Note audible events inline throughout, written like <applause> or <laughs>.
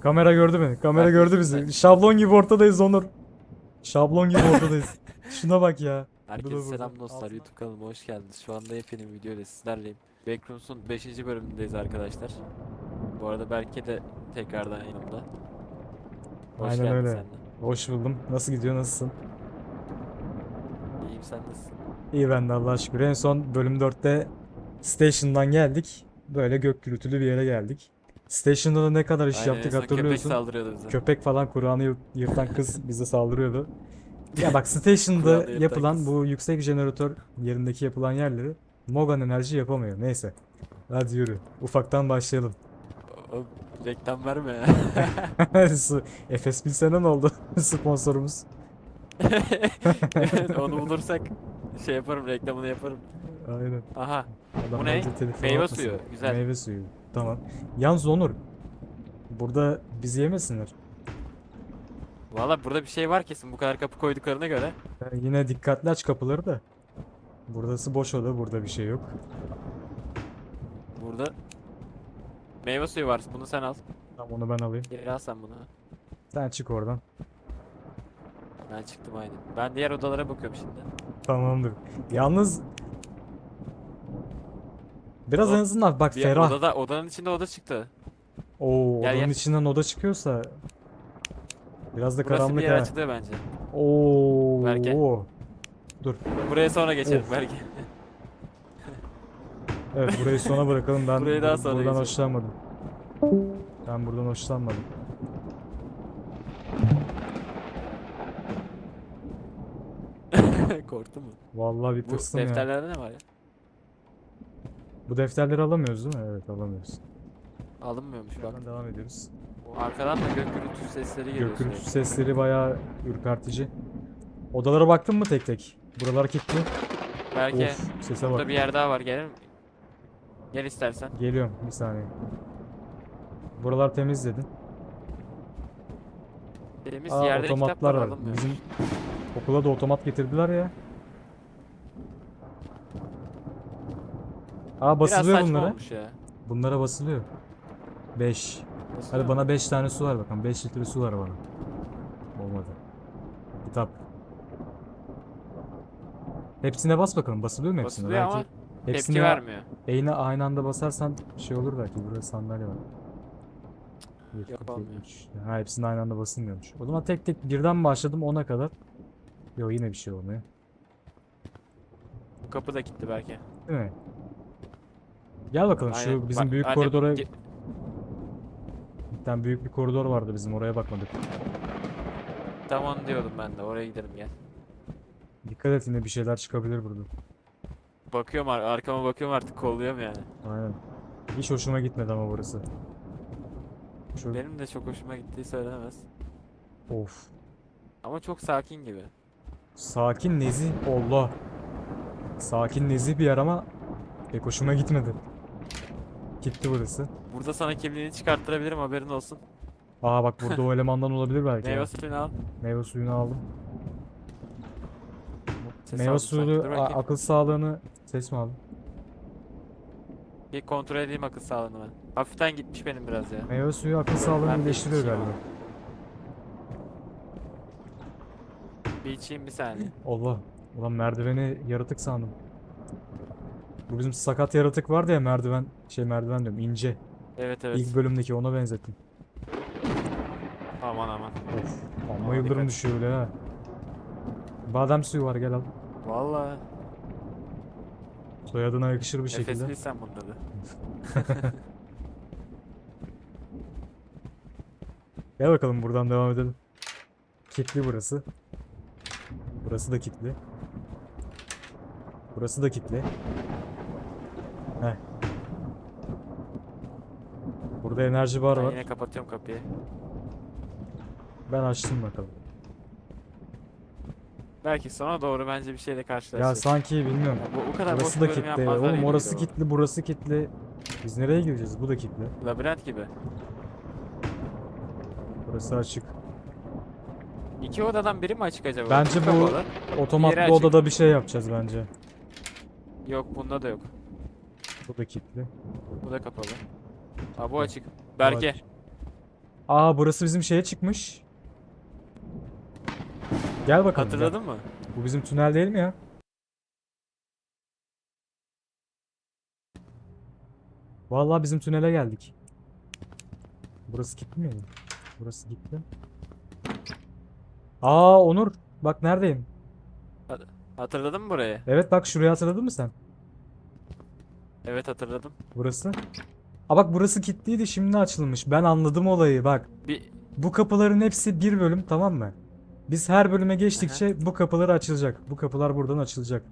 Kamera gördü beni. Kamera gördü bizi. Şablon gibi ortadayız Onur. Şablon gibi ortadayız. <laughs> Şuna bak ya. Herkese burada. selam dostlar. Altına. YouTube kanalıma hoş geldiniz. Şu anda yepyeni bir video ile sizlerleyim. Backrooms'un 5. bölümündeyiz arkadaşlar. Bu arada Berke de tekrardan yanımda. Hoş Aynen geldin öyle. sen de. Hoş buldum. Nasıl gidiyor? Nasılsın? İyiyim sen nasılsın? İyi ben de Allah'a şükür. En son bölüm 4'te Station'dan geldik. Böyle gök gürültülü bir yere geldik. Station'da da ne kadar iş Aynen, en yaptık son Köpek hatırlıyorsun. saldırıyordu bize. Köpek falan Kur'an'ı yırt- yırtan kız <laughs> bize saldırıyordu. Ya bak Station'da Kur'an'ı yırtan yapılan kız. bu yüksek jeneratör yerindeki yapılan yerleri Mogan Enerji yapamıyor. Neyse. Hadi yürü. Ufaktan başlayalım. O, o reklam verme ya. <laughs> Su- Efes Bilsen'e ne oldu? <laughs> Sponsorumuz. Onu bulursak şey yaparım reklamını yaparım. Aynen. Aha Adam Bu ne? bence telefon Meyve atmasın. suyu, güzel. Meyve suyu. Tamam. Yalnız Onur. Burada bizi yemesinler. valla burada bir şey var kesin bu kadar kapı koyduklarına göre. Yani yine dikkatli aç kapıları da. Burası boş oda. Burada bir şey yok. Burada meyve suyu var bunu sen al. Tamam onu ben alayım. Geri al sen bunu. Sen çık oradan. Ben çıktım aynen. Ben diğer odalara bakıyorum şimdi. Tamamdır. Yalnız Biraz O- en azından bak Bir ferah. odada odanın içinde oda çıktı. Oo, Gel, odanın gel. içinden oda çıkıyorsa biraz da Burası bir karanlık yer ha. açılıyor bence. Oo. Berke. Dur. Buraya sonra geçelim Of. belki. <laughs> Evet burayı sona bırakalım. Ben Burayı daha sonra buradan geçelim. hoşlanmadım. Ben buradan hoşlanmadım. <laughs> Korktun mu? Vallahi bir Bu tırsım ya. defterlerde ne var ya? Bu defterleri alamıyoruz değil mi? Evet alamıyoruz. Alınmıyormuş bak. Hemen devam ediyoruz. Bu Arkadan da gök gürültü sesleri geliyor. Gök gürültü sürekli. sesleri bayağı ürpertici. Odalara baktın mı tek tek? Buralar kilitli. Belki Of sese burada bak. bir yer daha var gelir mi? Gel istersen. Geliyorum bir saniye. Buralar temiz dedin. Temiz Aa, yerde otomatlar var. alınmıyor. Bizim okula da otomat getirdiler ya. Aa Biraz basılıyor saçma bunlara. olmuş ya. Bunlara basılıyor. 5. Basılıyor Hadi mu? bana 5 tane su ver bakalım. 5 litre su ver bana. Olmadı. Kitap. Hepsine bas bakalım. Basılıyor mu hepsine? Basılıyor ama Belki tepki hepsine vermiyor. Eğne aynı anda basarsan şey olur belki. Burada sandalye var. Bir, iki, üç. Ha hepsinde aynı anda basılmıyormuş. O zaman tek tek birden başladım 10'a kadar. Yok yine bir şey olmuyor. Bu kapı da kilitli belki. Değil mi? Gel bakalım şu Aynen. bizim Bak, büyük anne, koridora ge- bir tane büyük bir koridor vardı bizim oraya bakmadık. Tam onu diyordum ben de oraya gidelim gel. Dikkat et yine bir şeyler çıkabilir burada. Bakıyorum ar- arkama bakıyorum artık kolluyorum yani. Aynen. Hiç hoşuma gitmedi ama burası. Şu Benim de çok hoşuma gittiği söylenemez. of. Ama çok sakin gibi. Sakin nezih Allah. Sakin nezih bir yer ama pek hoşuma gitmedi. Gitti burası. Burada sana kimliğini çıkarttırabilirim haberin olsun. Aa bak burada o <laughs> elemandan olabilir belki. ya. Meyve suyunu al. Meyve suyunu aldım. Ses Meyve aldım sanki. suyu Dur a- bakayım. akıl sağlığını ses mi aldın? Bir kontrol edeyim akıl sağlığını ben. Hafiften gitmiş benim biraz ya. Meyve suyu akıl sağlığını Ben bir iyileştiriyor içeyim galiba. Bir içeyim bir saniye. Allah. Ulan merdiveni yaratık sandım. Bu bizim sakat yaratık vardı ya merdiven şey merdiven diyorum ince. Evet evet. İlk bölümdeki ona benzettim. Aman aman. Of. Amma yıldırım düşüyor öyle ha. Badem suyu var gel al. Vallahi Soyadına yakışır bir Efes şekilde. bilsen bunda da. Gel bakalım buradan devam edelim. Kitli burası. Burası da kitli. Burası da kitli. Heh. Burada enerji bar Ben var. yine kapatıyorum kapıyı. Ben açtım bakalım. Belki sonra doğru bence bir şeyle Ya karşılaşırız. sanki bilmiyorum. Ya bu, o kadar Burası da bölüm kilitli. yapmazlar Oğlum orası geliyor kilitli, burası kilitli. Biz nereye gireceğiz? Bu da kilitli. Labirent gibi. Burası açık. İki odadan biri mi açık acaba? Bence bu- Kapalı. Otomatlı açık. odada bir şey yapacağız bence. Yok bunda da yok. Bu da kilitli. Bu da kapalı. Ha bu açık. Berke. Aa burası bizim şeye çıkmış. Gel bakalım. gel. Hatırladın mı? Bu bizim tünel değil mi ya? Vallahi bizim tünele geldik. Burası gitti miydi? Burası gitti. Aa Onur, bak neredeyim? Hatırladın mı burayı? Evet bak şurayı hatırladın mı sen? Evet hatırladım. Burası. Aa bak burası kilitliydi şimdi açılmış. Ben anladım olayı bak. Bir Bu kapıların hepsi bir bölüm tamam mı? Biz her bölüme geçtikçe bu kapılar açılacak. Bu kapılar buradan açılacak.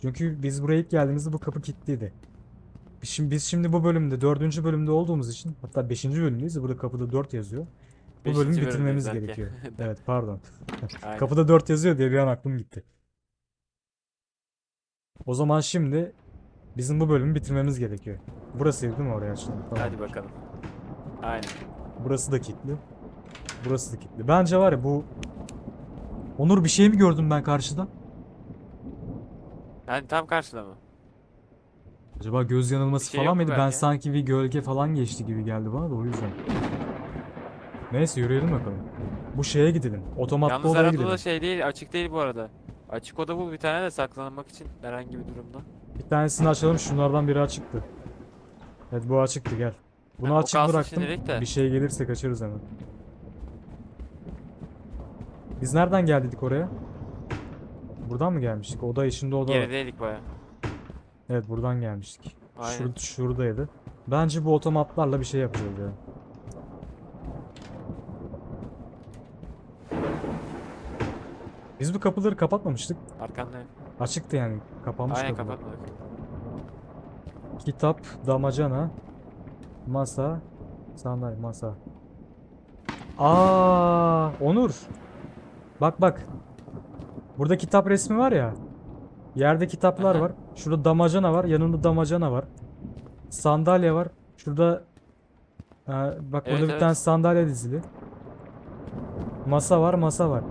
Çünkü biz buraya ilk geldiğimizde bu kapı kilitliydi. Biz şimdi, biz şimdi bu bölümde, dördüncü bölümde olduğumuz için hatta beşinci bölümdeyiz. Burada kapıda 4 yazıyor. Bu Beşinci bölümü bölümdeyiz bitirmemiz gerekiyor. <laughs> Evet pardon. Aynen. Kapıda 4 yazıyor diye bir an aklım gitti. O zaman şimdi bizim bu bölümü bitirmemiz gerekiyor. Burasıydı değil mi oraya açılan? Tamam. Hadi bakalım. Aynen. Burası da kilitli. Burası da kilitli. Bence var ya bu... Onur bir şey mi gördüm ben karşıda? Yani tam karşıda mı? Acaba göz yanılması Bir şey falan yok mıydı? Ben belki? sanki bir gölge falan geçti gibi geldi bana da o yüzden. Neyse yürüyelim bakalım. Bu şeye gidelim. Otomatlı Yalnız odaya arada gidelim. da şey değil, açık değil bu arada. Açık oda bul bir tane de saklanmak için herhangi bir durumda. Bir tanesini açalım. Şunlardan biri açıktı. Evet bu açıktı gel. Bunu o açık bıraktım. Bir şey gelirse kaçarız hemen. Biz nereden geldik oraya? Buradan mı gelmiştik? Oda içinde oda. Gerideydik baya. Evet buradan gelmiştik. Aynen. Şur şuradaydı. Bence bu otomatlarla bir şey yapacağız ya. Biz bu kapıları kapatmamıştık. Arkandayım. Açıktı yani. Kapanmış Aynen kapılar. kapatmadık. Kitap, damacana, masa, sandalye, masa. Aa, Onur. Bak bak. Burada kitap resmi var ya. Yerde kitaplar Aha. var. Şurada damacana var. Yanında damacana var. Sandalye var. Şurada Ee, bak burada Evet, bir evet. tane sandalye dizili. Masa var, masa var.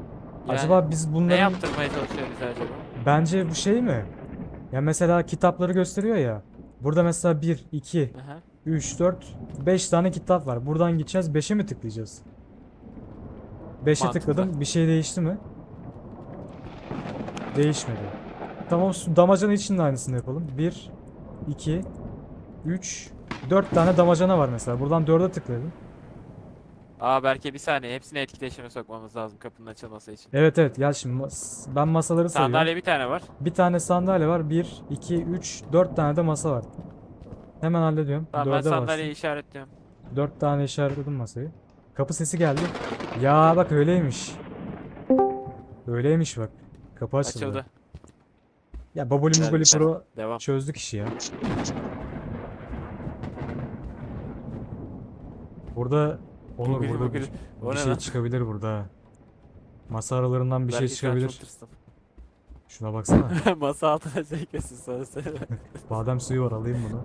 Yani Acaba biz Ne bunların yaptırmaya çalışıyor bize acaba? Bence bu şey mi? Ya mesela kitapları gösteriyor ya. Burada mesela 1, 2, Aha. 3, 4, 5 tane kitap var. Buradan gideceğiz. 5'e mi tıklayacağız? 5'e Mantıklı. tıkladım. Bir şey değişti mi? Değişmedi. Tamam su damacana için de aynısını yapalım. 1, 2, 3, 4 tane damacana var mesela. Buradan 4'e tıklayalım. Aa belki bir saniye hepsini etkileşime sokmamız lazım kapının açılması için. Evet evet gel şimdi. Mas- Ben masaları sayıyorum. Sandalye bir tane var. Bir tane sandalye var. 1, 2, 3, 4 tane de masa var. Hemen hallediyorum. Tamam ben 4'e bastım. sandalyeyi işaretliyorum. 4 tane işaretledim masayı. Kapı sesi geldi. Ya bak öyleymiş. Öyleymiş bak. Kapı açıldı. Açıldı. Ya Baboli Muboli güzel. Pro Devam. çözdük işi ya. Burada Onur Bugün- burada bugün- bir, O bir ne şey lan? çıkabilir burada. Masa aralarından bir şey Belki çok çıkabilir. Şuna baksana. <laughs> Masa altına çekiyorsun sana söyle. Badem suyu var alayım bunu.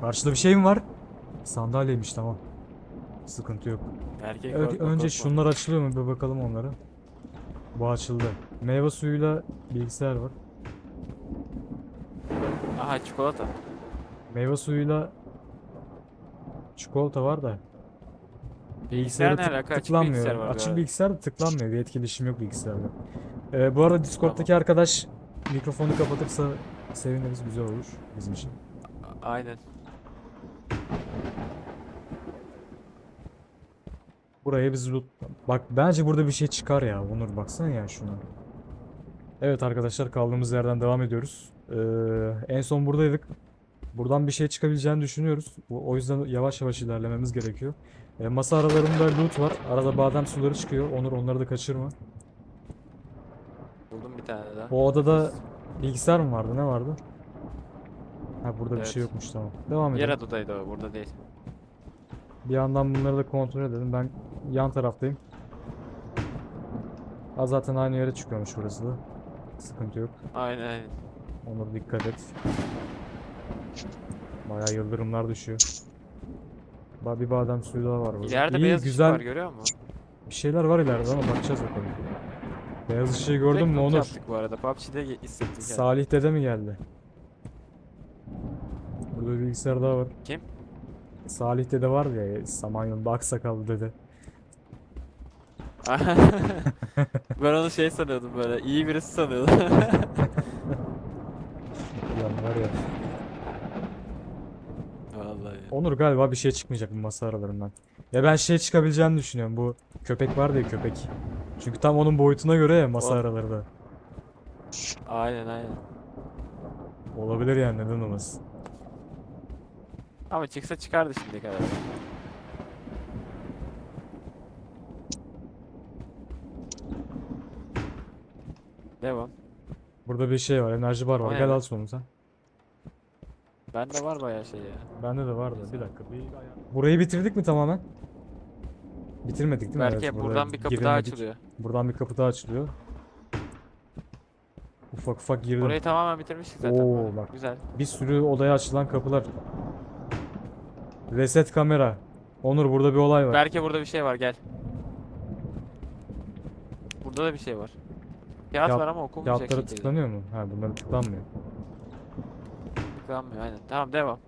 Karşıda bir şey mi var? Sandalyeymiş tamam. Sıkıntı yok. Erkek Ö- korkma, önce korkma. şunlar açılıyor mu bir bakalım onlara. Bu açıldı. Meyve suyuyla bilgisayar var. Aha çikolata. Meyve suyuyla çikolata var da Bilgisayar ne tık- alaka? Açık tıklanmıyor. bilgisayar var Açık galiba. bilgisayar da tıklanmıyor. Bir etkileşim yok bilgisayarda. Ee, bu arada Discord'daki arkadaş mikrofonu kapatırsa seviniriz. Güzel olur bizim için. Aynen. Buraya biz loot... Bak bence burada bir şey çıkar ya. Onur baksana ya şuna. Evet arkadaşlar kaldığımız yerden devam ediyoruz. Ee, en son buradaydık. Buradan bir şey çıkabileceğini düşünüyoruz. O yüzden yavaş yavaş ilerlememiz gerekiyor. Ee, masa aralarında loot var. Arada badem suları çıkıyor. Onur onları da kaçırma. Buldum bir tane daha. O odada bilgisayar mı vardı? Ne vardı? Ha burada bir Evet. şey yokmuş tamam. Devam edelim. odadaydı o burada değil. Bir yandan bunları da kontrol edelim. Ben yan taraftayım. Ha zaten aynı yere çıkıyormuş burası da. Sıkıntı yok. Aynen aynen. Onur dikkat et. Bayağı yıldırımlar düşüyor. Ba bir badem suyu daha var burada. İleride İyi, beyaz güzel var görüyor musun? bir şeyler var ileride ama bakacağız bakalım. Beyaz ışığı gördün mü Onur? yaptık bu arada. PUBG'de hissettik yani. Salih dede mi geldi? Burada bir bilgisayar daha var. Kim? Salih dede vardı ya Samanyolu'nda aksakallı dede. <laughs> ben onu şey sanıyordum böyle iyi birisi sanıyordum. <laughs> Ulan var ya. Onur galiba bir şey çıkmayacak bu masa aralarından. Ya ben şey çıkabileceğini düşünüyorum. Bu köpek vardı ya köpek. Çünkü tam onun boyutuna göre ya masa O- araları da. Aynen aynen. Olabilir yani neden olmasın. Ama çıksa çıkardı şimdiye kadar. Devam. Burada bir şey var. Enerji bar O var. ne Gel lan? al sen. Bende var bayağı şey ya. Bende de vardı. Bir dakika. Bir... Burayı bitirdik mi tamamen? Bitirmedik değil mi? Belki Evet, buradan bir kapı daha giremedik. açılıyor. Buradan bir kapı daha açılıyor. Ufak ufak girdim. Burayı tamamen bitirmiştik zaten. Oo, bak. Güzel. Bir sürü odaya açılan kapılar. Reset kamera. Onur burada bir olay var. Belki burada bir şey var gel. Burada da bir şey var. Kağıt Kağıt- var ama okunmayacak Kağıtlara şekilde. tıklanıyor mu? Ha bunlar tıklanmıyor. Tıklanmıyor aynen. Tamam devam.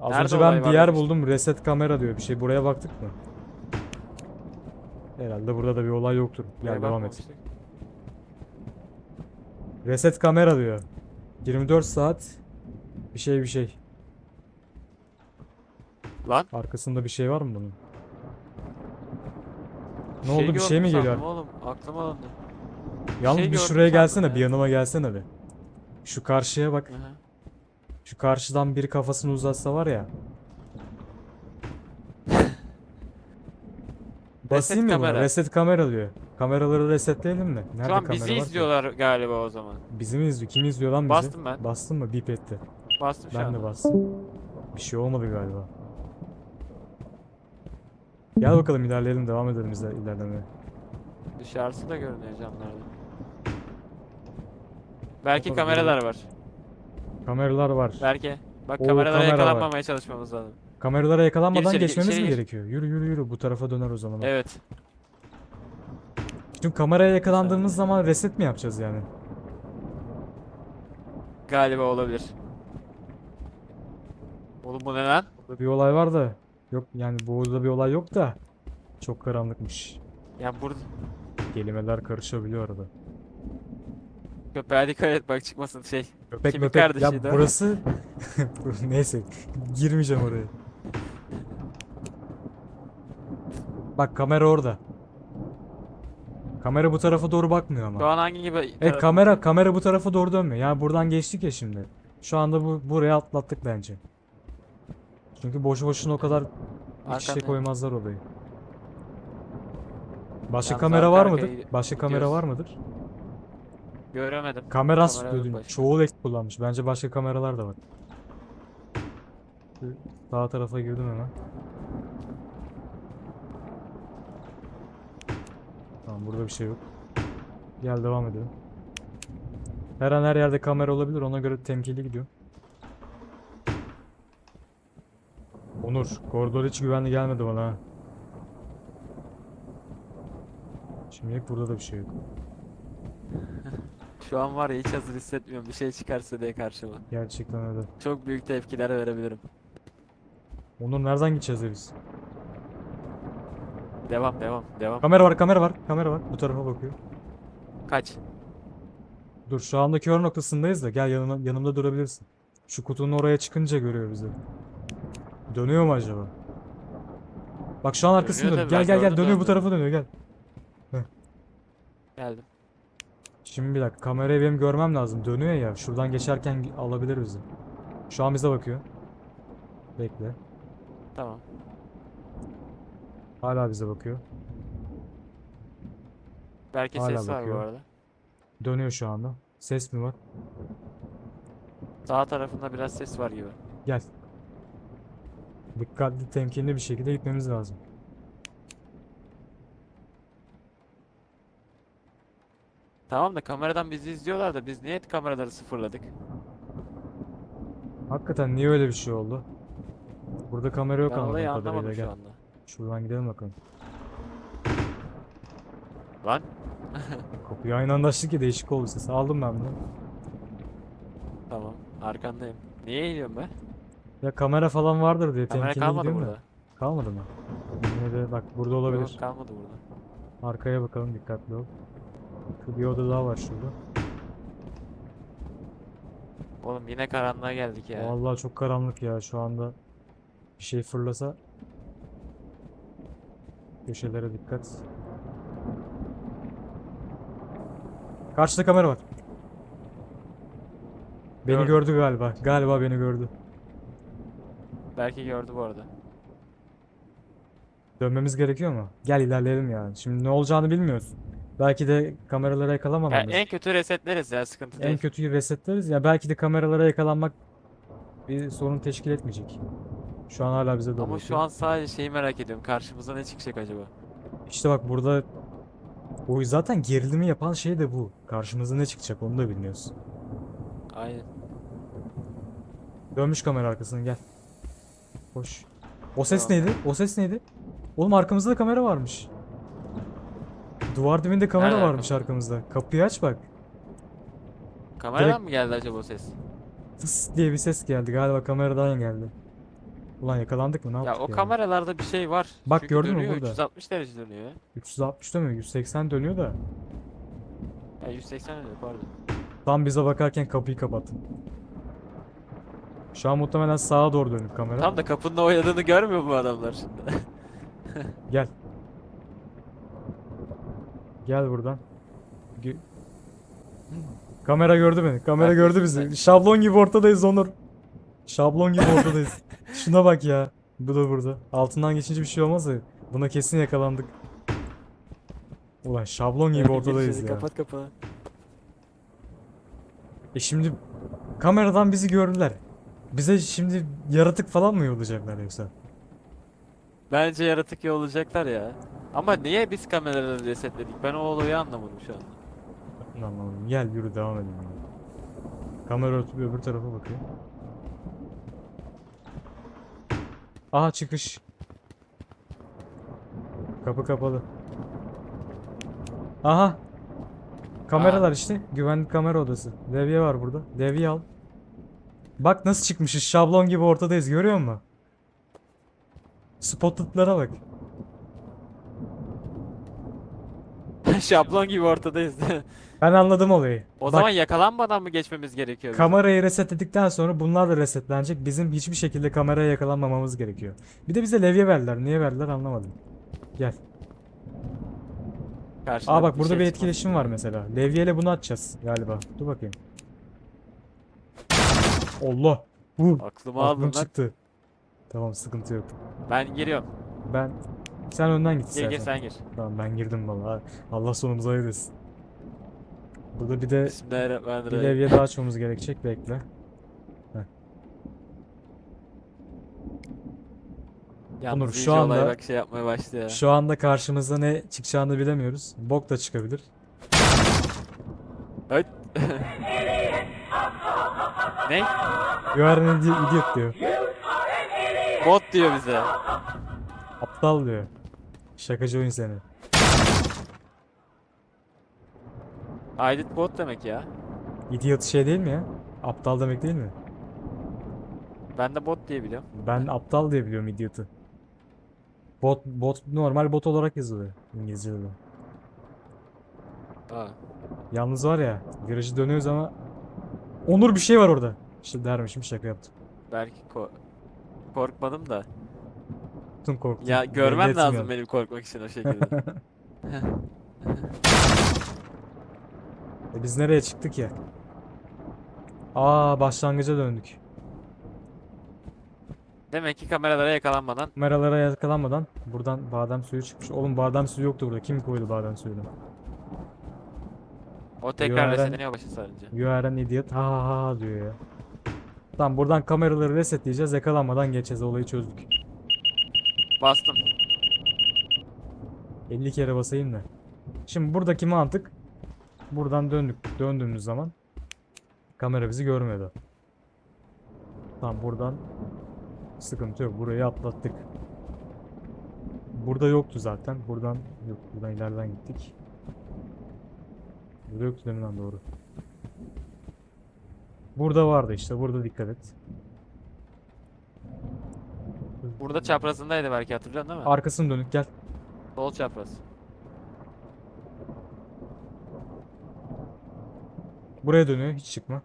Az Nerede önce olay ben var bir yer buldum. Reset kamera diyor bir şey. Buraya baktık mı? Herhalde burada da bir olay yoktur. Gel Buraya devam et. bakmamıştık. Reset kamera diyor. 24 saat bir şey bir şey. Lan. Arkasında bir şey var mı bunun? Ne şey oldu bir şey mi gördüm geliyor? sandım Oğlum aklıma alındı. Yalnız şey bir gördüm şuraya sandım gelsene, ya. bir yanıma gelsene bir. Şu karşıya bak. Hı hı. Şu karşıdan biri kafasını uzatsa var ya. <laughs> Basayım mı kamera. Reset kamera diyor. Kameraları resetleyelim mi? Nerede Şu an kamera bizi var ki? izliyorlar galiba o zaman. Bizi mi izliyor? Kim izliyor lan bizi? Bastım ben. Bastın mı? Bip etti. Bastım şu Ben de bastım. Bir şey olmadı galiba. Gel bakalım ilerleyelim devam edelim izle- ilerlemeye. Dışarısı da görünüyor camlarda. Belki Bakalım, kameralar var. Kameralar var. Belki. Bak Oo, kameralara kamera var. yakalanmamaya çalışmamız lazım. Kameralara yakalanmadan Gir içeri, geçmemiz içeri mi gir. gerekiyor? Yürü yürü yürü bu tarafa döner o zaman. Evet. Çünkü kameraya yakalandığımız zaman reset mi yapacağız yani? Galiba olabilir. Oğlum bu ne lan? Burada bir olay var da yok yani burada bir olay yok da çok karanlıkmış. Ya burada Kelimeler karışabiliyor arada. Köpeğe dikkat et bak çıkmasın şey. Köpek Kimin möpek ya burası <laughs> neyse girmeyeceğim oraya. Bak kamera orada. Kamera bu tarafa doğru bakmıyor ama. Şu an hangi gibi? Evet kamera kamera bu tarafa doğru dönmüyor. Yani buradan geçtik ya şimdi. Şu anda bu buraya atlattık bence. Çünkü boşu boşuna o kadar iç içe Arkanda. koymazlar odayı. Başka Yalnız kamera var mıdır? gidiyoruz. Başka kamera var mıdır? Göremedim. Kamera dedim. başka. Çoğul ek kullanmış. Bence başka kameralar da var. Sağ tarafa girdim hemen. Tamam burada bir şey yok. Gel devam edelim. Her an her yerde kamera olabilir. Ona göre temkinli gidiyor. Onur, koridor hiç güvenli gelmedi bana ha. Şimdilik burada da bir şey yok. <laughs> Şu an var ya hiç hazır hissetmiyorum bir şey çıkarsa diye karşıma. Gerçekten öyle. Çok büyük tepkiler verebilirim. Onur nereden gideceğiz biz? Devam devam devam. Kamera var, kamera var, kamera var. Bu tarafa bakıyor. Kaç. Dur şu anda kör noktasındayız da gel yanıma, yanımda durabilirsin. Şu kutunun oraya çıkınca görüyor bizi. Dönüyor mu acaba? Bak şu an arkasında Dönüyor Gel gel gel dönüyor bu zaten. tarafa dönüyor gel. Geldim. Şimdi bir dakika kamerayı benim görmem lazım. Dönüyor ya şuradan geçerken alabilir bizi. Şu an bize bakıyor. Bekle. Tamam. Hala bize bakıyor. Belki Hala ses var bu bakıyor. arada. Dönüyor şu anda. Ses mi var? Sağ tarafında biraz ses var gibi. Gel. Dikkatli, temkinli bir şekilde gitmemiz lazım. Tamam da kameradan bizi izliyorlar da biz niye kameraları sıfırladık? Hakikaten niye öyle bir şey oldu? Burada kamera yok Ben olayı anladığım kadarıyla anlamadım şu gel. anda. Şuradan gidelim bakalım. Lan <laughs> Kapıyı aynı anda açtık ki değişik oldu ses. Aldım ben bunu. tamam arkandayım. Niye eğiliyorum ben? Ya kamera falan vardır diye Kamera temkinli kalmadı gidiyorum da. burada. Kalmadı mı? Yine de bak burada olabilir. Yok kalmadı burada. Arkaya bakalım dikkatli ol. Bir oda daha var şurada. Oğlum yine karanlığa geldik ya. Vallahi çok karanlık ya şu anda. Bir şey fırlasa. Köşelere dikkat. Karşıda kamera var. Beni Gördüm. gördü galiba. Galiba beni gördü. Belki gördü bu arada. Dönmemiz gerekiyor mu? Gel ilerleyelim yani. Şimdi ne olacağını bilmiyoruz. Belki de kameralara Ya yakalanmamalıyız. en kötü resetleriz ya sıkıntı En değil. kötüyü resetleriz ya belki de kameralara yakalanmak bir sorun teşkil etmeyecek. Şu an hala bize doğru Ama şu an sadece şeyi merak ediyorum. Karşımıza ne çıkacak acaba? İşte bak burada o zaten gerilimi yapan şey de bu. Karşımıza ne çıkacak onu da bilmiyoruz. Aynen. Dönmüş kamera arkasını gel. Koş. O ses Tamam. neydi? O ses neydi? Oğlum arkamızda da kamera varmış. Duvar dibinde kamera Nerede varmış arkamızda. Kapıyı aç bak. Kameradan Direkt- mı geldi acaba o ses? Tıs diye bir ses geldi. Galiba kameradan geldi. Ulan yakalandık mı? Ne Ya yaptık o kameralarda bir şey var. Bak Çünkü gördün mü dönüyor, burada? 360 derece dönüyor ya. 360 dönüyor, 180 dönüyor da. Ya 180 dönüyor pardon. Tam bize bakarken kapıyı kapattın. Şu an muhtemelen sağa doğru dönük kamera. Tam da kapının oynadığını görmüyor mu adamlar şimdi? <laughs> Gel. Gel buradan. Gö- Kamera gördü beni. Kamera Bak, gördü bizi. Şablon gibi ortadayız Onur. Şablon gibi ortadayız. <laughs> Şuna bak ya. Bu da burada. Altından geçince bir şey olmaz da buna kesin yakalandık. Ulan şablon gibi ortadayız ya. Kapat kapını. E şimdi kameradan bizi gördüler. Bize şimdi yaratık falan mı yollayacaklar yoksa? Bence yaratık olacaklar ya. Ama niye biz kameraları resetledik? Ben o olayı anlamadım şu an. Anlamadım. Gel yürü devam edelim. Kamera ötüp öbür tarafa bakıyor. Aha çıkış. Kapı kapalı. Aha. Kameralar işte. Güvenlik kamera odası. Devye var burada. Devye al. Bak nasıl çıkmışız. Şablon gibi ortadayız. Görüyor musun? Spotted'lara bak. Şablon gibi ortadayız. <laughs> Ben anladım olayı. o Bak, zaman yakalanmadan mı geçmemiz gerekiyor? bizim? Kamerayı resetledikten sonra bunlar da resetlenecek. Bizim hiçbir şekilde kameraya yakalanmamamız gerekiyor. Bir de bize levye verdiler. Niye verdiler anlamadım. Gel. Karşıdan Aa bak burada şey bir çıkmaz. etkileşim var mesela. Levyeyle bunu atacağız galiba. Dur bakayım. Allah. Vur. Aklıma Aklım aldın lan. çıktı. Tamam sıkıntı yok. Ben giriyorum. Ben sen önden git gir istersen. sen gir. Tamam ben girdim vallahi. Allah sonumuzu hayır etsin. Burada bir de bir Bismillahirrahmanirrahim. levye daha açmamız gerekecek. Bekle. Yalnız Onur, şu iyice olay anda- bak şey yapmaya başladı ya. Şu anda karşımızda ne çıkacağını bilemiyoruz. Bok da çıkabilir. <laughs> Ne? You are an idi- idiot diyor. Bot diyor bize. Aptal diyor. Şakacı oyun seni. Aydit bot demek ya. Idiot şey değil mi ya? Aptal demek değil mi? Ben de bot diye biliyorum. Ben aptal diye biliyorum idiot'u. Bot, bot normal bot olarak yazılıyor İngilizce'de de. Aa. Yalnız var ya virajı dönüyoruz ama Onur bir şey var orada. İşte dermişim şaka yaptım. Belki ko- korkmadım da. Tüm korktum. Ya Belli görmen lazım etmiyorum. benim korkmak için o şekilde. <laughs> <laughs> E biz nereye çıktık ya? Aa başlangıca döndük. Demek ki kameralara yakalanmadan Kameralara yakalanmadan buradan badem suyu çıkmış. Oğlum badem suyu yoktu burada. Kim koydu badem suyunu? o tekrar Yo, ben- resetleniyor başı sarınca. You are an idiot. Ha ha ha diyor ya. Tamam buradan kameraları resetleyeceğiz. Yakalanmadan geçeceğiz. Olayı çözdük. Bastım. 50 kere basayım da. Şimdi buradaki mantık buradan döndük. Döndüğümüz zaman kamera bizi görmüyordu. Tamam buradan sıkıntı yok. Burayı atlattık. Burada yoktu zaten. Buradan yok. Buradan ileriden gittik. Burada yoktu deminden doğru. Burada vardı işte. Burada dikkat et. Burada çaprazındaydı belki hatırlıyorsun değil mi? Arkasını dönük gel. Sol çapraz. Buraya dönüyor hiç çıkma.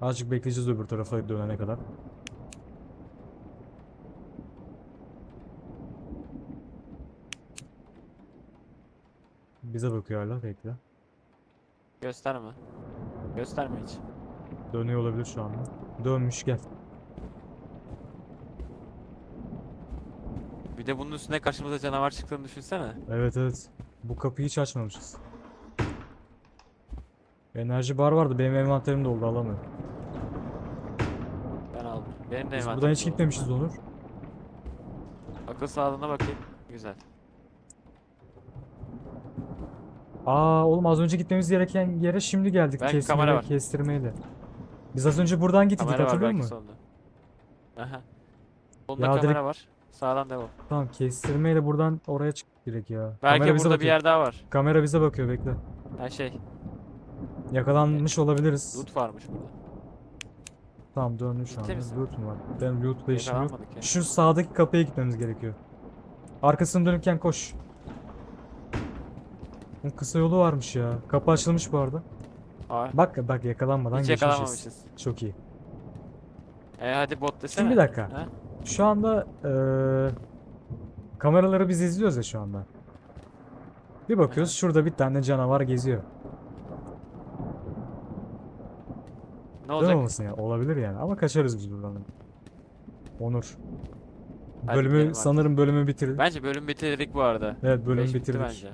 Azıcık bekleyeceğiz öbür tarafa dönene kadar. Bize bakıyor hala bekle. Gösterme. Gösterme hiç. Dönüyor olabilir şu anda. Dönmüş gel. Bir de bunun üstüne karşımıza canavar çıktığını düşünsene. Evet evet. Bu kapıyı hiç açmamışız. Enerji bar vardı benim envanterim doldu alamıyorum. Ben aldım. Benim de Biz buradan hiç gitmemişiz Onur. Akıl sağlığına bakayım. Güzel. Aa oğlum az önce gitmemiz gereken yere şimdi geldik Belki kamera var. kestirmeyle. Biz az önce buradan gittik Kamera var hatırlıyor belki musun? solda. Aha. Solda Ya kamera direkt- var. Sağdan devam. Tamam kestirmeyle buradan oraya çıktık direkt ya. Belki Kamera bize burada bir bakıyor. yer daha var. Kamera bize bakıyor bekle. Ha şey. Yakalanmış olabiliriz. Loot varmış burada. Tamam döndüm şu misin? Loot mu var? Ben loot'la işim yok. Yakalanmadık ya. Şu sağdaki kapıya gitmemiz gerekiyor. Arkasını dönükken koş. Oğlum Kısa yolu varmış ya. Kapı açılmış bu arada. Aa, Bak bak yakalanmadan hiç geçmişiz. yakalanmamışız. Çok iyi. E hadi bot desene. Şimdi bir dakika. Ha? Şu anda eee, kameraları biz izliyoruz ya şu anda. Bir bakıyoruz şurada bir tane canavar geziyor. Ne Değil olacak? olmasın ya? Olabilir yani ama kaçarız biz buradan. Onur. Hadi Bölümü gidelim sanırım bölümü bitirdik. Bence bölüm bitirdik bu arada. Evet bölümü Beş bitti bitirdik. bence.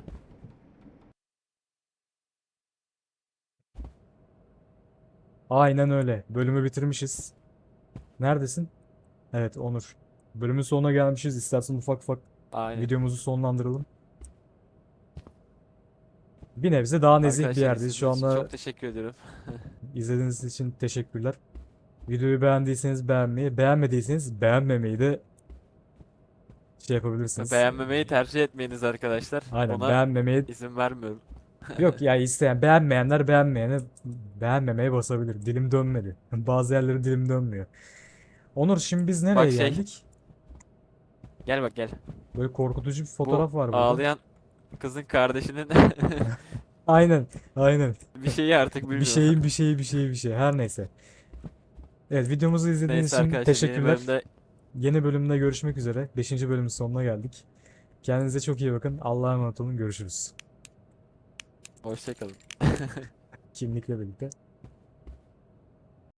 Aynen öyle. Bölümü bitirmişiz. Neredesin? Evet Onur. Bölümün sonuna gelmişiz. İstersen ufak ufak Aynen. videomuzu sonlandıralım. Bir nebze daha nezih bir yerdeyiz. Şu anda Çok teşekkür ediyorum. <laughs> izlediğiniz için teşekkürler. Videoyu beğendiyseniz beğenmeyi, beğenmediyseniz beğenmemeyi de şey yapabilirsiniz. Beğenmemeyi tercih etmeyiniz arkadaşlar. Aynen Ona beğenmemeyi izin vermiyorum. <laughs> yok ya isteyen beğenmeyenler beğenmeyene beğenmemeye basabilir. Dilim dönmedi. <laughs> Bazı yerleri dilim dönmüyor. Onur şimdi biz nereye şey, geldik? Gel bak gel. Böyle korkutucu bir Bu fotoğraf var burada. ağlayan kızın kardeşinin <laughs> Aynen, aynen. bir şeyi artık bilmiyorum. Bir şeyin bir şeyi bir şeyi bir şey. Her neyse. Evet videomuzu izlediğiniz Neyse için arkadaşlar teşekkürler. yeni bölümde Yeni bölümde görüşmek üzere. 5. bölümün sonuna geldik. Kendinize çok iyi bakın. Allah'a emanet olun. Görüşürüz. hoşçakalın. <laughs> Kimlikle birlikte.